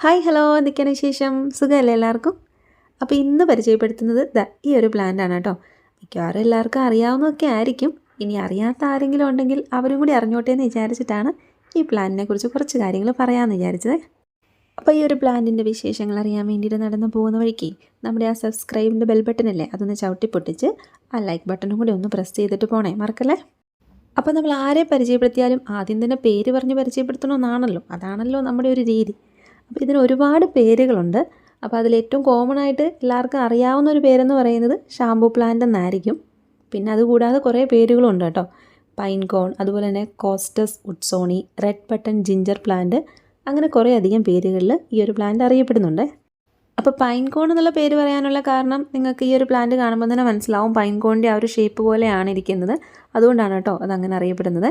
Hi hello. എന്തൊക്കെയാണ് വിശേഷം? സുഖമല്ലേ എല്ലാവർക്കും? അപ്പോൾ ഇന്ന് പരിചയപ്പെടുത്തുന്നത് ദാ ഈ ഒരു പ്ലാന്റ് ആണ് കേട്ടോ. മിക്കവാറും എല്ലാവർക്കും അറിയാവുന്നതൊക്കെ ആയിരിക്കും. ഇനി അറിയാത്ത ആരെങ്കിലും ഉണ്ടെങ്കിൽ അവരും കൂടി അറിഞ്ഞോട്ടെ എന്ന് വിചാരിച്ചിട്ടാണ് ഈ പ്ലാന്റിനെ കുറിച്ച് കുറച്ച് കാര്യങ്ങൾ പറയാമെന്ന് വിചാരിച്ചത്. അപ്പോൾ ഈ ഒരു പ്ലാന്റിന്റെ വിശേഷങ്ങൾ അറിയാൻ വേണ്ടിയിട്ട് നടന്നു പോകുന്ന വഴിക്ക് നമ്മുടെ ആ സബ്സ്ക്രൈബിന്റെ ബെൽ ബട്ടൺ അല്ലേ അതൊന്ന് ചവിട്ടി പൊട്ടിച്ച് ആ ലൈക്ക് ബട്ടണും കൂടി ഒന്ന് പ്രസ് ചെയ്തിട്ട് പോണേ. മറക്കല്ലേ? അപ്പോൾ നമ്മൾ ആരെ പരിചയപ്പെടുത്തിയാലും ആദ്യം തന്നെ പേര് പറഞ്ഞ് പരിചയപ്പെടുത്തണമെന്നാണല്ലോ. അതാണല്ലോ നമ്മുടെ ഒരു രീതി. അപ്പോൾ ഇതിന് ഒരുപാട് പേരുകളുണ്ട്. അപ്പോൾ അതിൽ ഏറ്റവും കോമൺ ആയിട്ട് എല്ലാവർക്കും അറിയാവുന്ന ഒരു പേരെന്ന് പറയുന്നത് ഷാംപൂ പ്ലാന്റ് എന്നായിരിക്കും. പിന്നെ അതുകൂടാതെ കുറേ പേരുകളുണ്ട് കേട്ടോ. പൈൻ കോൺ അതുപോലെ തന്നെ costus woodsonii red button ginger plant അങ്ങനെ കുറേ അധികം പേരുകളിൽ ഈ ഒരു പ്ലാന്റ് അറിയപ്പെടുന്നുണ്ട്. അപ്പോൾ പൈൻ കോൺ എന്നുള്ള പേര് പറയാനുള്ള കാരണം നിങ്ങൾക്ക് ഈ ഒരു പ്ലാന്റ് കാണുമ്പോൾ തന്നെ മനസ്സിലാവും. പൈൻ കോണിന്റെ ആ ഒരു ഷേപ്പ് പോലെയാണ് ഇരിക്കുന്നത്. അതുകൊണ്ടാണ് കേട്ടോ അതങ്ങനെ അറിയപ്പെടുന്നത്.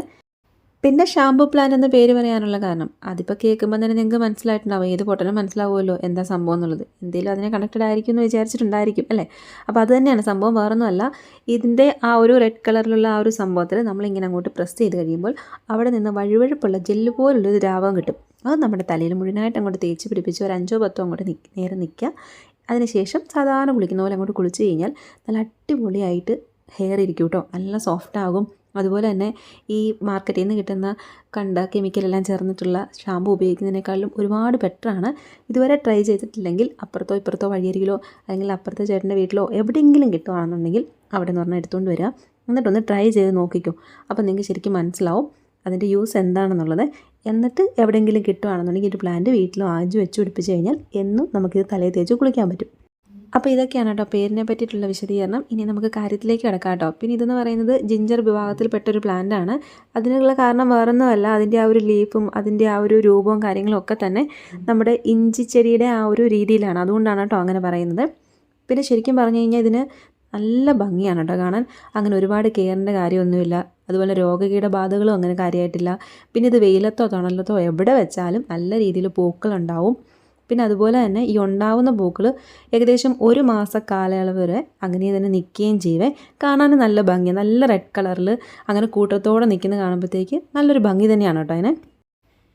പിന്നെ ഷാംപൂ പ്ലാൻ എന്ന പേര് പറയാനുള്ള കാരണം. അതിപ്പോൾ കേൾക്കുമ്പോൾ തന്നെ നിങ്ങൾക്ക് മനസ്സിലായിട്ടുണ്ടാവും. ഏത് പൊട്ടനും മനസ്സിലാവുമല്ലോ എന്താ സംഭവം എന്നുള്ളത്. എന്തെങ്കിലും അതിനെ കണക്റ്റഡ് ആയിരിക്കും എന്ന് വിചാരിച്ചിട്ടുണ്ടായിരിക്കും അല്ലേ? അപ്പോൾ അത് തന്നെയാണ്. സംഭവം വേറൊന്നുമല്ല. ഇതിന്റെ ആ ഒരു റെഡ് കളറിലുള്ള ആ ഒരു സംഭവത്തിൽ നമ്മളിങ്ങനെ അങ്ങോട്ട് പ്രസ് ചെയ്ത് കഴിയുമ്പോൾ അവിടെ നിന്ന് വഴുവഴുപ്പുള്ള ജെല്ല് പോലുള്ളൊരു ദ്രാവകം കിട്ടും. അത് നമ്മുടെ തലയിൽ മുഴുവനായിട്ട് അങ്ങോട്ട് തേച്ച് പിടിപ്പിച്ച് ഒരു അഞ്ചോ പത്തോ അങ്ങോട്ട് നിക്ക് നേരെ നിൽക്കുക അതിനുശേഷം സാധാരണ കുളിക്കുന്ന പോലെ അങ്ങോട്ട് കുളിച്ച് കഴിഞ്ഞാൽ നല്ല അടിപൊളിയായിട്ട് ഹെയർ ഇരിക്കും കേട്ടോ. നല്ല സോഫ്റ്റ് ആകും. അതുപോലെ തന്നെ ഈ മാർക്കറ്റിൽ നിന്ന് കിട്ടുന്ന കണ്ട കെമിക്കലെല്ലാം ചേർന്നിട്ടുള്ള ഷാമ്പു ഉപയോഗിക്കുന്നതിനേക്കാളും ഒരുപാട് ബെറ്ററാണ് ഇതുവരെ ട്രൈ ചെയ്തിട്ടില്ലെങ്കിൽ അപ്പുറത്തോ ഇപ്പുറത്തോ വഴിയരികിലോ അല്ലെങ്കിൽ അപ്പുറത്തെ ചേട്ടന്റെ വീട്ടിലോ എവിടെയെങ്കിലും കിട്ടുകയാണെന്നുണ്ടെങ്കിൽ അവിടെ നിന്ന് പറഞ്ഞാൽ എടുത്തുകൊണ്ട് വരിക എന്നിട്ടൊന്ന് ട്രൈ ചെയ്ത് നോക്കിക്കോ. അപ്പോൾ നിങ്ങൾക്ക് ശരിക്കും മനസ്സിലാവും അതിന്റെ യൂസ് എന്താണെന്നുള്ളത്. എന്നിട്ട് എവിടെയെങ്കിലും കിട്ടുകയാണെന്നുണ്ടെങ്കിൽ ഒരു പ്ലാന്റ് വീട്ടിലോ ആഞ്ചു വെച്ച് പിടിപ്പിച്ച് കഴിഞ്ഞാൽ എന്നും നമുക്കിത് തലയിൽ തേച്ച് കുളിക്കാൻ പറ്റും. അപ്പോൾ ഇതൊക്കെയാണ് കേട്ടോ പേരിനെ പറ്റിയിട്ടുള്ള വിശദീകരണം. ഇനി നമുക്ക് കാര്യത്തിലേക്ക് കിടക്കാം കേട്ടോ. പിന്നെ ഇതെന്ന് പറയുന്നത് ജിഞ്ചർ വിഭാഗത്തിൽപ്പെട്ടൊരു പ്ലാന്റ് ആണ്. അതിനുള്ള കാരണം വേറൊന്നുമല്ല. അതിന്റെ ആ ഒരു ലീഫും അതിന്റെ ആ ഒരു രൂപവും കാര്യങ്ങളും ഒക്കെ തന്നെ നമ്മുടെ ഇഞ്ചി ചെടിയുടെ ആ ഒരു രീതിയിലാണ്. അതുകൊണ്ടാണ് കേട്ടോ അങ്ങനെ പറയുന്നത്. പിന്നെ ശരിക്കും പറഞ്ഞു കഴിഞ്ഞാൽ ഇതിന് നല്ല ഭംഗിയാണ് കേട്ടോ കാണാൻ. അങ്ങനെ ഒരുപാട് കെയറിന്റെ കാര്യമൊന്നുമില്ല. അതുപോലെ രോഗകീടബാധകളും അങ്ങനെ കാര്യമായിട്ടില്ല. പിന്നെ ഇത് വെയിലത്തോ തണലത്തോ എവിടെ വെച്ചാലും നല്ല രീതിയിൽ പൂക്കളുണ്ടാവും. പിന്നെ അതുപോലെ തന്നെ ഈ ഉണ്ടാവുന്ന പൂക്കൾ ഏകദേശം ഒരു മാസ കാലയളവ് വരെ അങ്ങനെ തന്നെ നിൽക്കുകയും ചെയ്യുവേ. കാണാൻ നല്ല ഭംഗി നല്ല റെഡ് കളറിൽ അങ്ങനെ കൂട്ടത്തോടെ നിൽക്കുന്ന കാണുമ്പോഴത്തേക്ക് നല്ലൊരു ഭംഗി തന്നെയാണ് കേട്ടോ അതിനെ.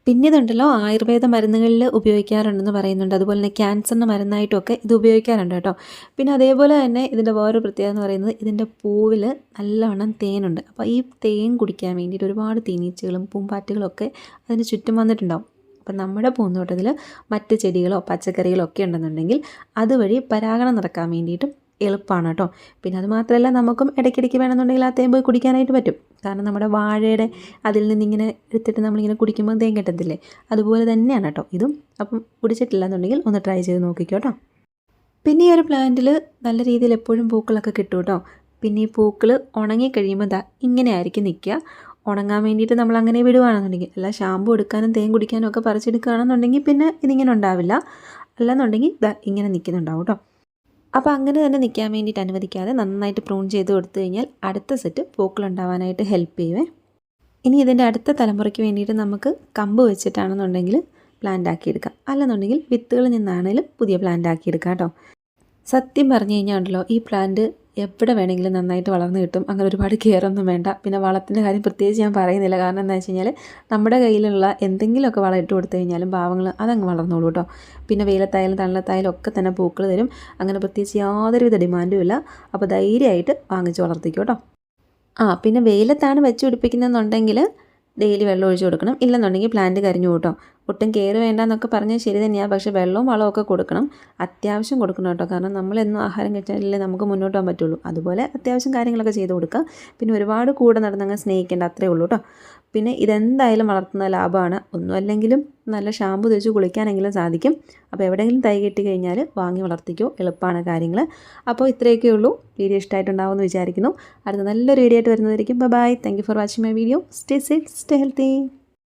പിന്നെ ഇതുണ്ടല്ലോ ആയുർവേദ മരുന്നുകളിൽ ഉപയോഗിക്കാറുണ്ടെന്ന് പറയുന്നുണ്ട്. അതുപോലെ തന്നെ ക്യാൻസറിന്റെ മരുന്നായിട്ടൊക്കെ ഇത് ഉപയോഗിക്കാറുണ്ട് കേട്ടോ. പിന്നെ അതേപോലെ തന്നെ ഇതിന്റെ വേറൊരു പ്രത്യേകത എന്ന് പറയുന്നത് ഇതിന്റെ പൂവിൽ നല്ലവണ്ണം തേനുണ്ട്. അപ്പോൾ ഈ തേൻ കുടിക്കാൻ വേണ്ടിയിട്ട് ഒരുപാട് തേനീച്ചകളും പൂമ്പാറ്റകളൊക്കെ അതിന് ചുറ്റും വന്നിട്ടുണ്ടാവും. അപ്പം നമ്മുടെ പൂന്തോട്ടത്തിൽ മറ്റ് ചെടികളോ പച്ചക്കറികളോ ഒക്കെ ഉണ്ടെന്നുണ്ടെങ്കിൽ അതുവഴി പരാഗണം നടക്കാൻ വേണ്ടിയിട്ടും എളുപ്പമാണ് കേട്ടോ. പിന്നെ അത് മാത്രമല്ല നമുക്കും ഇടയ്ക്കിടയ്ക്ക് വേണമെന്നുണ്ടെങ്കിൽ ആ തേൻ പോയി കുടിക്കാനായിട്ട് പറ്റും. കാരണം നമ്മുടെ വാഴയുടെ അതിൽ നിന്നിങ്ങനെ എടുത്തിട്ട് നമ്മളിങ്ങനെ കുടിക്കുമ്പോൾ തേൻ കിട്ടത്തില്ലേ? അതുപോലെ തന്നെയാണ് കേട്ടോ. ഇതും അപ്പം കുടിച്ചിട്ടില്ല എന്നുണ്ടെങ്കിൽ ഒന്ന് ട്രൈ ചെയ്ത് നോക്കിക്കോ കേട്ടോ. പിന്നെ ഈ ഒരു പ്ലാന്റിൽ നല്ല രീതിയിൽ എപ്പോഴും പൂക്കളൊക്കെ കിട്ടും കേട്ടോ. പിന്നെ ഈ പൂക്കൾ ഉണങ്ങി കഴിയുമ്പോൾ ഇങ്ങനെ ആയിരിക്കും നിൽക്കുക. ഉണങ്ങാൻ വേണ്ടിയിട്ട് നമ്മൾ അങ്ങനെ വിടുവാണെന്നുണ്ടെങ്കിൽ അല്ല ഷാമ്പു എടുക്കാനും തേൻ കുടിക്കാനും ഒക്കെ പറിച്ചെടുക്കുകയാണെന്നുണ്ടെങ്കിൽ പിന്നെ ഇതിങ്ങനെ ഉണ്ടാവില്ല. അല്ലെന്നുണ്ടെങ്കിൽ ഇങ്ങനെ നിൽക്കുന്നുണ്ടാവും കേട്ടോ അപ്പോൾ അങ്ങനെ തന്നെ നിൽക്കാൻ വേണ്ടിയിട്ട് അനുവദിക്കാതെ നന്നായിട്ട് പ്രൂൺ ചെയ്ത് കൊടുത്തു കഴിഞ്ഞാൽ അടുത്ത സെറ്റ് പൂക്കളുണ്ടാവാനായിട്ട് ഹെൽപ്പ് ചെയ്യുവേ. ഇനി ഇതിന്റെ അടുത്ത തലമുറയ്ക്ക് വേണ്ടിയിട്ട് നമുക്ക് കമ്പ് വെച്ചിട്ടാണെന്നുണ്ടെങ്കിൽ പ്ലാന്റ് ആക്കിയെടുക്കാം. അല്ലെന്നുണ്ടെങ്കിൽ വിത്തുകളിൽ നിന്നാണെങ്കിലും പുതിയ പ്ലാന്റ് ആക്കിയെടുക്കാം കേട്ടോ സത്യം പറഞ്ഞു കഴിഞ്ഞാൽ ഉണ്ടല്ലോ ഈ പ്ലാന്റ് എവിടെ വേണമെങ്കിലും നന്നായിട്ട് വളർന്നു കിട്ടും. അങ്ങനെ ഒരുപാട് കെയറൊന്നും വേണ്ട. പിന്നെ വളത്തിന്റെ കാര്യം പ്രത്യേകിച്ച് ഞാൻ പറയുന്നില്ല. കാരണം എന്താ വെച്ച് കഴിഞ്ഞാൽ നമ്മുടെ കയ്യിലുള്ള എന്തെങ്കിലുമൊക്കെ വളം ഇട്ട് കൊടുത്തു കഴിഞ്ഞാലും പാവങ്ങൾ അതങ്ങ് വളർന്നോളൂ കേട്ടോ. പിന്നെ വെയിലത്തായാലും തണലത്തായാലും ഒക്കെ തന്നെ പൂക്കൾ തരും. അങ്ങനെ പ്രത്യേകിച്ച് യാതൊരുവിധ ഡിമാൻഡും ഇല്ല. അപ്പോൾ ധൈര്യമായിട്ട് വാങ്ങിച്ച് വളർത്തിക്കോ കേട്ടോ. ആ പിന്നെ വെയിലത്താണ് വെച്ച് പിടിപ്പിക്കുന്നതെന്നുണ്ടെങ്കിൽ ഡെയിലി വെള്ളം ഒഴിച്ചു കൊടുക്കണം. ഇല്ലെന്നുണ്ടെങ്കിൽ പ്ലാന്റ് കരിഞ്ഞു കൂട്ടോ. ഒട്ടും കെയർ വേണ്ടെന്നൊക്കെ പറഞ്ഞാൽ ശരി തന്നെയാണ് പക്ഷേ വെള്ളവും വളമൊക്കെ കൊടുക്കണം. അത്യാവശ്യം കൊടുക്കണം കേട്ടോ. കാരണം നമ്മളെന്നും ആഹാരം കഴിച്ചാലല്ലേ നമുക്ക് മുന്നോട്ട് പോകാൻ പറ്റുള്ളൂ. അതുപോലെ അത്യാവശ്യം കാര്യങ്ങളൊക്കെ ചെയ്ത് കൊടുക്കുക. പിന്നെ ഒരുപാട് കൂടെ നടന്നങ്ങ് സ്നേഹിക്കേണ്ട അത്രേ ഉള്ളൂ കേട്ടോ. പിന്നെ ഇതെന്തായാലും വളർത്തുന്ന ലാഭമാണ്. ഒന്നും അല്ലെങ്കിലും നല്ല ഷാമ്പു തേച്ച് കുളിക്കാനെങ്കിലും സാധിക്കും. അപ്പോൾ എവിടെയെങ്കിലും തൈ കെട്ടി കഴിഞ്ഞാൽ വാങ്ങി വളർത്തിക്കോ. എളുപ്പമാണ് കാര്യങ്ങൾ. അപ്പോൾ ഇത്രയൊക്കെ ഉള്ളൂ. വീഡിയോ ഇഷ്ടമായിട്ടുണ്ടാവുമെന്ന് വിചാരിക്കുന്നു. അടുത്ത നല്ലൊരു വീഡിയോ ആയിട്ട് വരുന്നതായിരിക്കും. Bye thank for watching my video stay safe stay healthy